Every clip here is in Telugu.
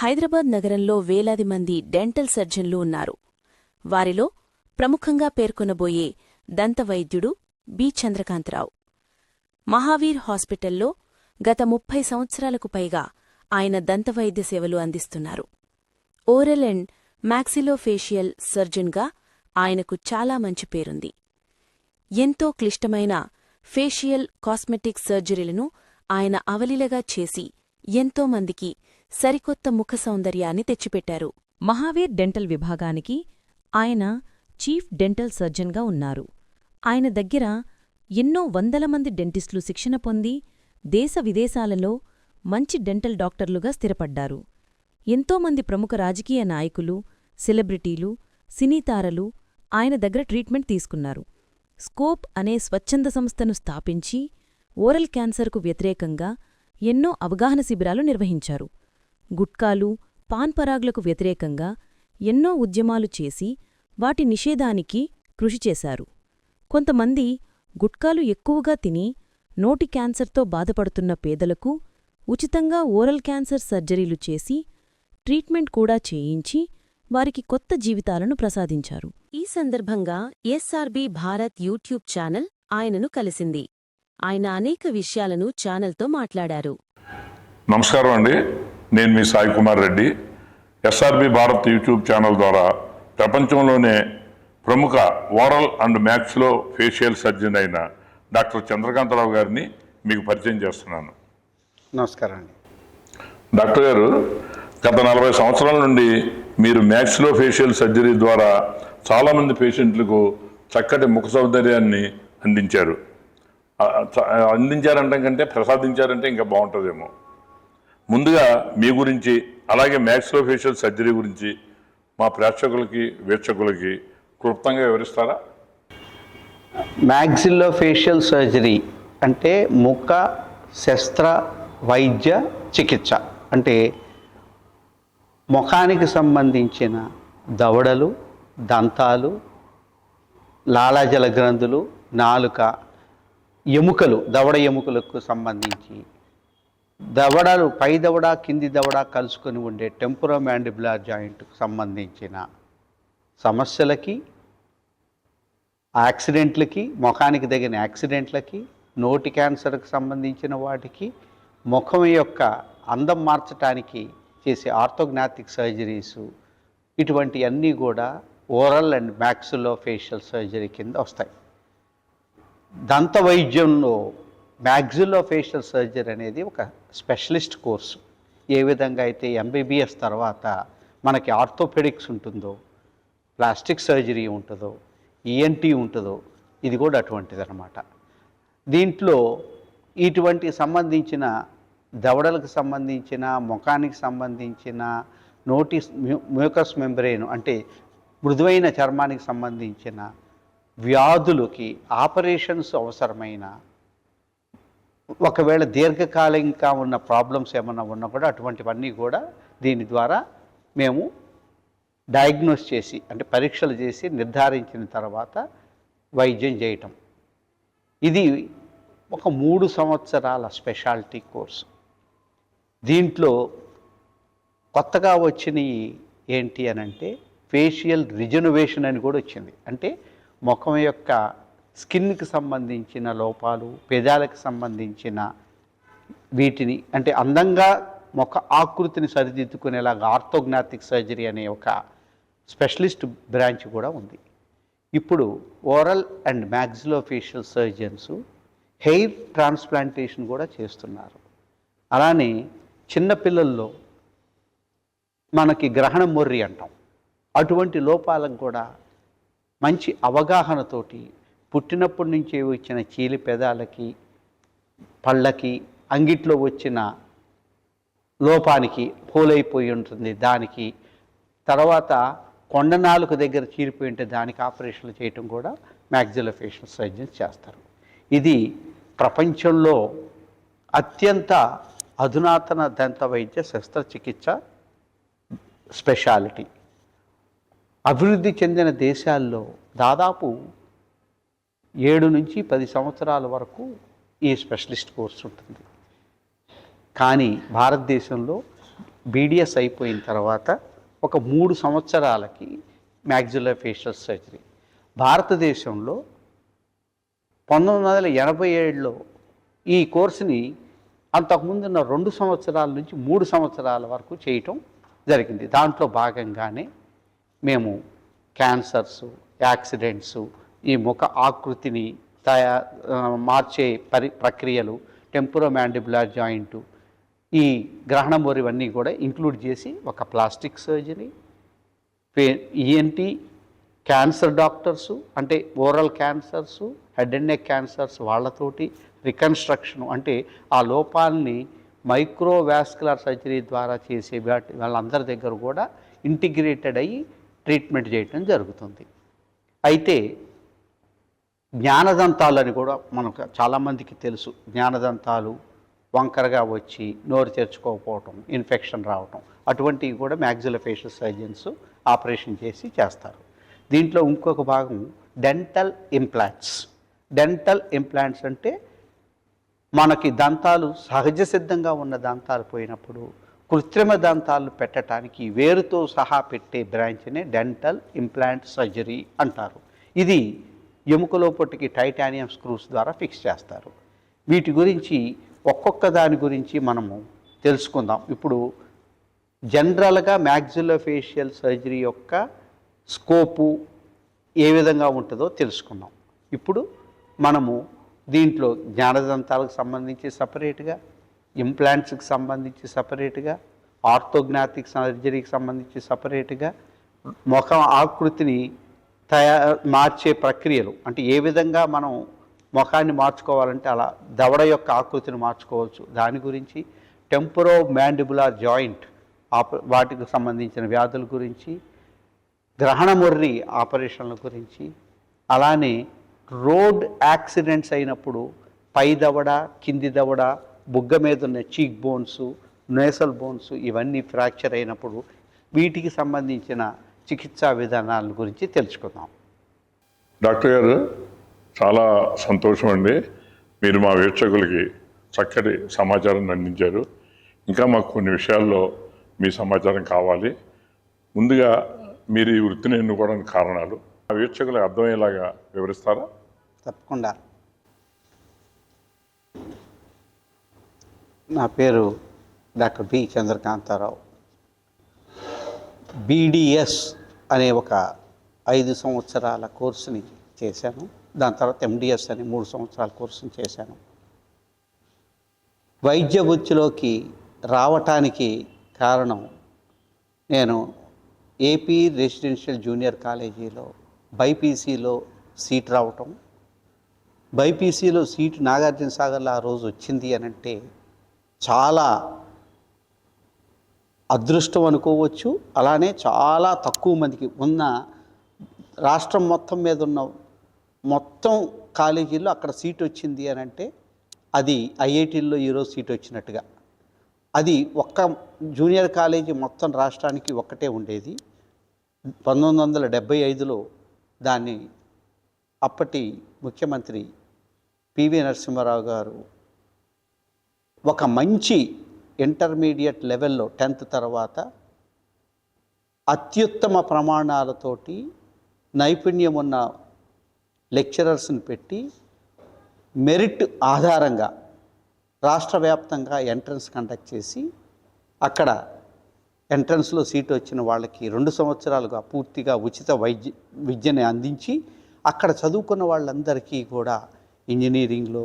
హైదరాబాద్ నగరంలో వేలాది మంది డెంటల్ సర్జన్లు ఉన్నారు. వారిలో ప్రముఖంగా పేర్కొనబోయే దంతవైద్యుడు బి. చంద్రకాంతరావు. మహావీర్ హాస్పిటల్లో గత ముప్పై సంవత్సరాలకు పైగా ఆయన దంతవైద్య సేవలు అందిస్తున్నారు. ఓరల్ అండ్ మ్యాక్సిలోఫేషియల్ సర్జన్గా ఆయనకు చాలా మంచి పేరుంది. ఎంతో క్లిష్టమైన ఫేషియల్ కాస్మెటిక్ సర్జరీలను ఆయన అవలీలగా చేసి ఎంతో మందికి సరికొత్త ముఖ సౌందర్యాన్ని తెచ్చిపెట్టారు. మహావీర్ డెంటల్ విభాగానికి ఆయన చీఫ్ డెంటల్ సర్జన్గా ఉన్నారు. ఆయన దగ్గర ఎన్నో వందల మంది డెంటిస్టులు శిక్షణ పొంది దేశ విదేశాలలో మంచి డెంటల్ డాక్టర్లుగా స్థిరపడ్డారు. ఎంతోమంది ప్రముఖ రాజకీయ నాయకులు సెలబ్రిటీలు సినీతారలు ఆయన దగ్గర ట్రీట్మెంట్ తీసుకున్నారు. స్కోప్ అనే స్వచ్ఛంద సంస్థను స్థాపించి ఓరల్ క్యాన్సర్కు వ్యతిరేకంగా ఎన్నో అవగాహన శిబిరాలు నిర్వహించారు. గుట్కాలు పాన్ పరాగ్లకు వ్యతిరేకంగా ఎన్నో ఉద్యమాలు చేసి వాటి నిషేధానికి కృషి చేశారు. కొంతమంది గుట్కాలు ఎక్కువగా తిని నోటి క్యాన్సర్తో బాధపడుతున్న పేదలకు ఉచితంగా ఓరల్ క్యాన్సర్ సర్జరీలు చేసి ట్రీట్మెంట్ కూడా చేయించి వారికి కొత్త జీవితాలను ప్రసాదించారు. ఈ సందర్భంగా ఎస్ఆర్బి భారత్ యూట్యూబ్ ఛానల్ ఆయనను కలిసింది. ఆయన అనేక విషయాలను ఛానల్తో మాట్లాడారు. నమస్కారం అండి. నేను మీ Sai Kumar Reddy. SRB Bharat YouTube channel ద్వారా ప్రపంచంలోనే ప్రముఖ oral and maxillofacial surgeon అయిన డాక్టర్ చంద్రకాంతరావు గారిని మీకు పరిచయం చేస్తున్నాను. నమస్కారం అండి. డాక్టర్ గారు గత నలభై సంవత్సరాల నుండి మీరు మ్యాక్స్లో ఫేషియల్ సర్జరీ ద్వారా చాలామంది పేషెంట్లకు చక్కటి ముఖ సౌందర్యాన్ని అందించారు. అందించారంటే కంటే ప్రసాదించారంటే ఇంకా బాగుంటుందేమో. ముందుగా మీ గురించి అలాగే మ్యాక్సిలోఫేషియల్ సర్జరీ గురించి మా ప్రేక్షకులకి వీక్షకులకి క్లుప్తంగా వివరిస్తారా? మ్యాగ్జిల్లో ఫేషియల్ సర్జరీ అంటే ముఖ శస్త్ర వైద్య చికిత్స. అంటే ముఖానికి సంబంధించిన దవడలు దంతాలు లాలాజల గ్రంథులు నాలుక ఎముకలు దవడ ఎముకలకు సంబంధించి దవడలు పై దవడ కింది దవడ కలుసుకొని ఉండే టెంపురో మ్యాండిబులార్ జాయింట్కు సంబంధించిన సమస్యలకి యాక్సిడెంట్లకి ముఖానికి తగిన యాక్సిడెంట్లకి నోటి క్యాన్సర్కి సంబంధించిన వాటికి ముఖం యొక్క అందం మార్చడానికి చేసే ఆర్థోగ్నాథిక్ సర్జరీసు ఇటువంటి అన్నీ కూడా oral and maxillofacial surgery కింద వస్తాయి. దంత వైద్యంలో మ్యాక్సిలో ఫేషియల్ సర్జరీ అనేది ఒక స్పెషలిస్ట్ కోర్సు. ఏ విధంగా అయితే ఎంబీబీఎస్ తర్వాత మనకి ఆర్థోపెడిక్స్ ఉంటుందో ప్లాస్టిక్ సర్జరీ ఉంటుందో ఈఎన్టీ ఉంటుందో ఇది కూడా అటువంటిది అనమాట దీంట్లో ఇటువంటి సంబంధించిన దవడలకు సంబంధించిన ముఖానికి సంబంధించిన నోటిస్ మ్యూకస్ మెంబ్రెయిన్ అంటే మృదువైన చర్మానికి సంబంధించిన వ్యాధులకి ఆపరేషన్స్ అవసరమైన ఒకవేళ దీర్ఘకాలికంగా ఉన్న ప్రాబ్లమ్స్ ఏమన్నా ఉన్నా కూడా అటువంటివన్నీ కూడా దీని ద్వారా మేము డయాగ్నోస్ చేసి అంటే పరీక్షలు చేసి నిర్ధారించిన తర్వాత వైద్యం చేయటం. ఇది ఒక మూడు సంవత్సరాల స్పెషాలిటీ కోర్సు. దీంట్లో కొత్తగా వచ్చినవి ఏంటి అని అంటే ఫేషియల్ రిజనోవేషన్ అని కూడా వచ్చింది. అంటే ముఖం యొక్క స్కిన్కి సంబంధించిన లోపాలు పెదాలకు సంబంధించిన వీటిని అంటే అందంగా ముఖ ఆకృతిని సరిదిద్దుకునేలాగా ఆర్థోగ్నాటిక్ సర్జరీ అనే ఒక స్పెషలిస్ట్ బ్రాంచ్ కూడా ఉంది. ఇప్పుడు oral and maxillofacial surgeons hair transplantation కూడా చేస్తున్నారు. అలానే చిన్నపిల్లల్లో మనకి గ్రహణ మొర్రి అంటాం. అటువంటి లోపాలకు కూడా మంచి అవగాహనతోటి పుట్టినప్పటి నుంచి వచ్చిన చీలి పెదాలకి పళ్ళకి అంగిట్లో వచ్చిన లోపానికి పోలైపోయి ఉంటుంది. దానికి తర్వాత కొండ నాలుక దగ్గర చీరిపోయి ఉంటే దానికి ఆపరేషన్లు చేయటం కూడా మ్యాగ్జిలోఫేషియల్ సర్జన్స్ చేస్తారు. ఇది ప్రపంచంలో అత్యంత అధునాతన దంత వైద్య శస్త్రచికిత్స స్పెషాలిటీ. అభివృద్ధి చెందిన దేశాల్లో దాదాపు ఏడు నుంచి పది సంవత్సరాల వరకు ఈ స్పెషలిస్ట్ కోర్స్ ఉంటుంది. కానీ భారతదేశంలో బీడిఎస్ అయిపోయిన తర్వాత ఒక మూడు సంవత్సరాలకి మ్యాక్సిలో ఫేషియల్ సర్జరీ. భారతదేశంలో పంతొమ్మిది వందల ఎనభై ఏడులో ఈ కోర్సుని అంతకుముందున్న రెండు సంవత్సరాల నుంచి మూడు సంవత్సరాల వరకు చేయటం జరిగింది. దాంట్లో భాగంగానే మేము క్యాన్సర్స్ యాక్సిడెంట్స్ ఈ ముఖ ఆకృతిని తయా మార్చే పరి ప్రక్రియలు టెంపురోమాండిబులర్ జాయింట్ ఈ గ్రహణం ఇవన్నీ కూడా ఇంక్లూడ్ చేసి ఒక plastic surgery ENT cancer doctors అంటే oral cancers head and neck cancers వాళ్ళతోటి రికన్స్ట్రక్షన్ అంటే ఆ లోపాలని మైక్రోవాస్కులర్ సర్జరీ ద్వారా చేసే వాటి వాళ్ళందరి దగ్గర కూడా ఇంటిగ్రేటెడ్ అయ్యి ట్రీట్మెంట్ చేయటం జరుగుతుంది. అయితే జ్ఞానదంతాలు అని కూడా మనకు చాలామందికి తెలుసు. జ్ఞానదంతాలు వంకరగా వచ్చి నోరు తెరుచుకోకపోవటం ఇన్ఫెక్షన్ రావటం అటువంటివి కూడా మ్యాక్సిలోఫేషియల్ సర్జన్స్ ఆపరేషన్ చేసి చేస్తారు. దీంట్లో ఇంకొక భాగం డెంటల్ ఇంప్లాంట్స్. డెంటల్ ఇంప్లాంట్స్ అంటే మనకి దంతాలు సహజ సిద్ధంగా ఉన్న దంతాలు పోయినప్పుడు కృత్రిమ దంతాలు పెట్టడానికి వేరుతో సహా పెట్టే బ్రాంచ్నే డెంటల్ ఇంప్లాంట్ సర్జరీ అంటారు. ఇది ఎముక లోపటికి టైటానియం స్క్రూస్ ద్వారా ఫిక్స్ చేస్తారు. వీటి గురించి ఒక్కొక్క దాని గురించి మనము తెలుసుకుందాం. ఇప్పుడు జనరల్గా మ్యాగ్జిలోఫేషియల్ సర్జరీ యొక్క స్కోపు ఏ విధంగా ఉంటుందో తెలుసుకున్నాం ఇప్పుడు మనము దీంట్లో జ్ఞానదంతాలకు సంబంధించి సపరేట్గా ఇంప్లాంట్స్కి సంబంధించి సపరేట్గా ఆర్థోగ్నాతిక్ సర్జరీకి సంబంధించి సపరేట్గా ముఖం ఆకృతిని తయా మార్చే ప్రక్రియలు. అంటే ఏ విధంగా మనం ముఖాన్ని మార్చుకోవాలంటే అలా దవడ యొక్క ఆకృతిని మార్చుకోవచ్చు. దాని గురించి టెంపరో మ్యాండిబులార్ జాయింట్ ఆప వాటికి సంబంధించిన వ్యాధుల గురించి గ్రహణముర్రి ఆపరేషన్ల గురించి అలానే రోడ్ యాక్సిడెంట్స్ అయినప్పుడు పై దవడ కింది దవడ బుగ్గ మీద ఉన్న చీక్ బోన్స్ నేసల్ బోన్స్ ఇవన్నీ ఫ్రాక్చర్ అయినప్పుడు వీటికి సంబంధించిన చికిత్సా విధానాల గురించి తెలుసుకుందాం. డాక్టర్ గారు చాలా సంతోషం అండి మీరు మా వీక్షకులకి చక్కటి సమాచారాన్ని అందించారు. ఇంకా మాకు కొన్ని విషయాల్లో మీ సమాచారం కావాలి. ముందుగా మీరు ఈ వృత్తిని ఎన్నుకోవడానికి కారణాలు. ఆ వీక్షకులకు అర్థమయ్యేలాగా వివరిస్తారా? తప్పకుండా. నా పేరు డాక్టర్ బి. చంద్రకాంతారావు. బీడిఎస్ అనే ఒక ఐదు సంవత్సరాల కోర్సుని చేశాను. దాని తర్వాత ఎండిఎస్ అని మూడు సంవత్సరాల కోర్సుని చేశాను. వైద్య వృత్తిలోకి రావటానికి కారణం నేను ఏపీ రెసిడెన్షియల్ జూనియర్ కాలేజీలో బైపీసీలో సీట్ రావటం. బైపీసీలో సీటు నాగార్జున సాగర్లో ఆ రోజు వచ్చింది అని అంటే చాలా అదృష్టం అనుకోవచ్చు. అలానే చాలా తక్కువ మందికి ఉన్న రాష్ట్రం మొత్తం మీద ఉన్న మొత్తం కాలేజీల్లో అక్కడ సీట్ వచ్చింది అని అంటే అది ఐఐటీల్లో ఈరోజు సీట్ వచ్చినట్టుగా. అది ఒక్క జూనియర్ కాలేజీ మొత్తం రాష్ట్రానికి ఒక్కటే ఉండేది. పంతొమ్మిది వందల డెబ్భై ఐదులో దాన్ని అప్పటి ముఖ్యమంత్రి పివి నరసింహారావు గారు ఒక మంచి ఇంటర్మీడియట్ లెవెల్లో టెన్త్ తర్వాత అత్యుత్తమ ప్రమాణాలతోటి నైపుణ్యం ఉన్న లెక్చరర్స్ని పెట్టి మెరిట్ ఆధారంగా రాష్ట్ర వ్యాప్తంగా ఎంట్రన్స్ కండక్ట్ చేసి అక్కడ ఎంట్రన్స్లో సీట్ వచ్చిన వాళ్ళకి రెండు సంవత్సరాలుగా పూర్తిగా ఉచిత వైద్య విద్యని అందించి అక్కడ చదువుకున్న వాళ్ళందరికీ కూడా ఇంజనీరింగ్లో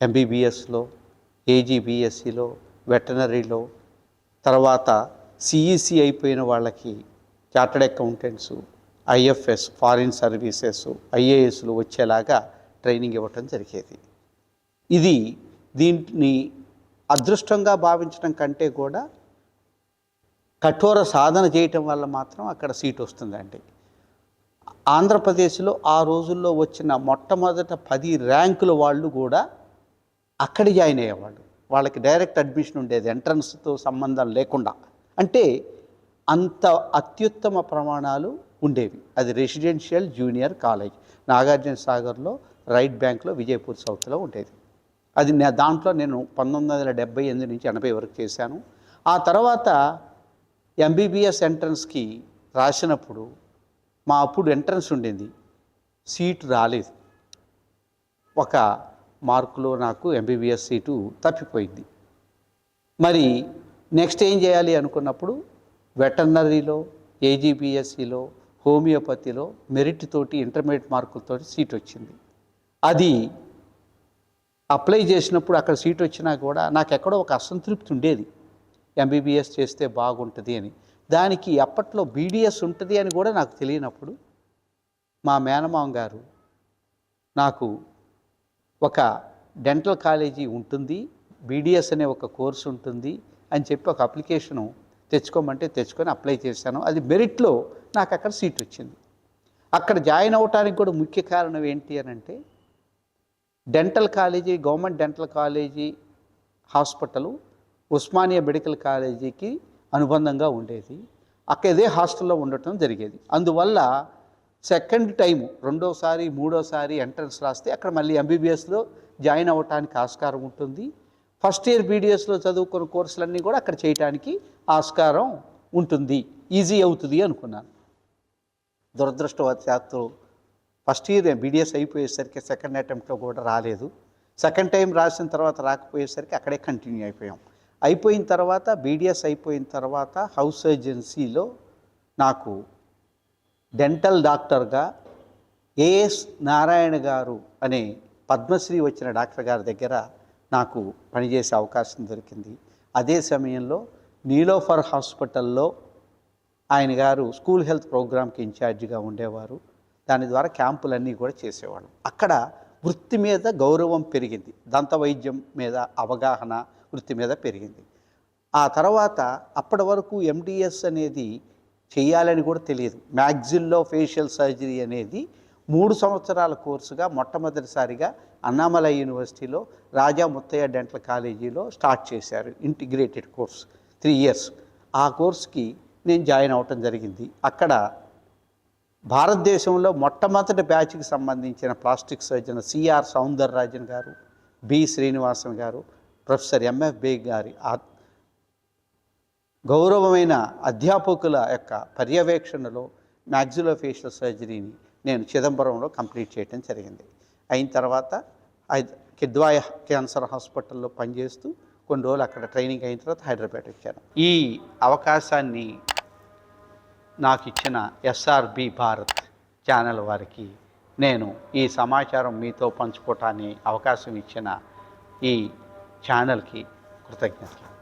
ఎంబీబీఎస్లో ఏజీబీఎస్సీలో వెటనరీలో తర్వాత సిఈసి అయిపోయిన వాళ్ళకి chartered accountants IFS foreign services ఐఏఎస్లు వచ్చేలాగా ట్రైనింగ్ ఇవ్వటం జరిగేది. ఇది దీన్ని అదృష్టంగా భావించడం కంటే కూడా కఠోర సాధన చేయటం వల్ల మాత్రం అక్కడ సీట్ వస్తుందండి. ఆంధ్రప్రదేశ్లో ఆ రోజుల్లో వచ్చిన మొట్టమొదట పది ర్యాంకుల వాళ్ళు కూడా అక్కడ జాయిన్ అయ్యేవాళ్ళు. వాళ్ళకి డైరెక్ట్ అడ్మిషన్ ఉండేది ఎంట్రన్స్తో సంబంధం లేకుండా. అంటే అంత అత్యుత్తమ ప్రమాణాలు ఉండేవి. అది రెసిడెన్షియల్ జూనియర్ కాలేజ్. నాగార్జున సాగర్లో రైట్ బ్యాంక్లో విజయపూర్ సౌత్లో ఉండేది. అది నా దాంట్లో నేను పంతొమ్మిది వందల డెబ్బై ఎనిమిది నుంచి ఎనభై వరకు చేశాను. ఆ తర్వాత ఎంబీబీఎస్ ఎంట్రన్స్కి రాసినప్పుడు మా అప్పుడు ఎంట్రన్స్ ఉండింది. సీటు రాలేదు. ఒక మార్కులో నాకు ఎంబీబీఎస్ సీటు తప్పిపోయింది. మరి నెక్స్ట్ ఏం చేయాలి అనుకున్నప్పుడు వెటర్నరీలో ఏజీబీఎస్సిలో హోమియోపతిలో మెరిట్ తోటి ఇంటర్మీడియట్ మార్కులతోటి సీట్ వచ్చింది. అది అప్లై చేసినప్పుడు అక్కడ సీట్ వచ్చినా కూడా నాకు ఎక్కడో ఒక అసంతృప్తి ఉండేది. ఎంబీబీఎస్ చేస్తే బాగుంటుంది అని. దానికి అప్పట్లో బీడీఎస్ ఉంటుంది అని కూడా నాకు తెలియనప్పుడు మా మేనమామ గారు నాకు ఒక డెంటల్ కాలేజీ ఉంటుంది బీడీఎస్ అనే ఒక కోర్సు ఉంటుంది అని చెప్పి ఒక అప్లికేషను తెచ్చుకోమంటే తెచ్చుకొని అప్లై చేశాను. అది మెరిట్లో నాకు అక్కడ సీట్ వచ్చింది. అక్కడ జాయిన్ అవ్వటానికి కూడా ముఖ్య కారణం ఏంటి అని అంటే dental college government dental college hospital Osmania medical కాలేజీకి అనుబంధంగా ఉండేది. అక్కడ ఇదే హాస్టల్లో ఉండటం జరిగేది. అందువల్ల సెకండ్ టైం రెండోసారి మూడోసారి ఎంట్రన్స్ రాస్తే అక్కడ మళ్ళీ ఎంబీబీఎస్లో జాయిన్ అవ్వటానికి ఆస్కారం ఉంటుంది. ఫస్ట్ ఇయర్ బీడీఎస్లో చదువుకున్న కోర్సులన్నీ కూడా అక్కడ చేయటానికి ఆస్కారం ఉంటుంది. ఈజీ అవుతుంది అనుకున్నాను. దురదృష్టవశాత్తు ఫస్ట్ ఇయర్ బీడీఎస్ అయిపోయేసరికి సెకండ్ అటెంప్ట్లో కూడా రాలేదు. సెకండ్ టైం రాసిన తర్వాత రాకపోయేసరికి అక్కడే కంటిన్యూ అయిపోయాం. అయిపోయిన తర్వాత బీడీఎస్ అయిపోయిన తర్వాత హౌస్ ఏజెన్సీలో నాకు డెంటల్ డాక్టర్గా ఏఎస్ నారాయణ గారు అనే పద్మశ్రీ వచ్చిన డాక్టర్ గారి దగ్గర నాకు పనిచేసే అవకాశం దొరికింది. అదే సమయంలో నీలోఫర్ హాస్పిటల్లో ఆయన గారు స్కూల్ హెల్త్ ప్రోగ్రామ్కి ఇన్ఛార్జిగా ఉండేవారు. దాని ద్వారా క్యాంపులన్నీ కూడా చేసేవాళ్ళం. అక్కడ వృత్తి మీద గౌరవం పెరిగింది. దంత వైద్యం మీద అవగాహన వృత్తి మీద పెరిగింది. ఆ తర్వాత అప్పటి వరకు ఎండిఎస్ అనేది చేయాలని కూడా తెలియదు. మ్యాగ్జిల్లో ఫేషియల్ సర్జరీ అనేది మూడు సంవత్సరాల కోర్సుగా మొట్టమొదటిసారిగా అన్నామలై యూనివర్సిటీలో రాజా ముత్తయ్య డెంటల్ కాలేజీలో స్టార్ట్ చేశారు. Integrated course three years. ఆ కోర్స్కి నేను జాయిన్ అవ్వటం జరిగింది. అక్కడ భారతదేశంలో మొట్టమొదటి బ్యాచ్కి సంబంధించిన ప్లాస్టిక్ సర్జన్ సిఆర్ సౌందరరాజన్ గారు బి శ్రీనివాసన్ గారు ప్రొఫెసర్ ఎంఎఫ్ బేగ్ గారి గౌరవమైన అధ్యాపకుల యొక్క పర్యవేక్షణలో మ్యాక్సిలోఫేషియల్ సర్జరీని నేను చిదంబరంలో కంప్లీట్ చేయడం జరిగింది. అయిన తర్వాత కిద్వాయ క్యాన్సర్ హాస్పిటల్లో పనిచేస్తూ కొన్ని రోజులు అక్కడ ట్రైనింగ్ అయిన తర్వాత హైదరాబాద్ వచ్చాను. ఈ అవకాశాన్ని నాకు ఇచ్చిన ఎస్ఆర్బి భారత్ ఛానల్ వారికి నేను ఈ సమాచారం మీతో పంచుకోవటానికి అవకాశం ఇచ్చిన ఈ ఛానల్కి కృతజ్ఞతలు.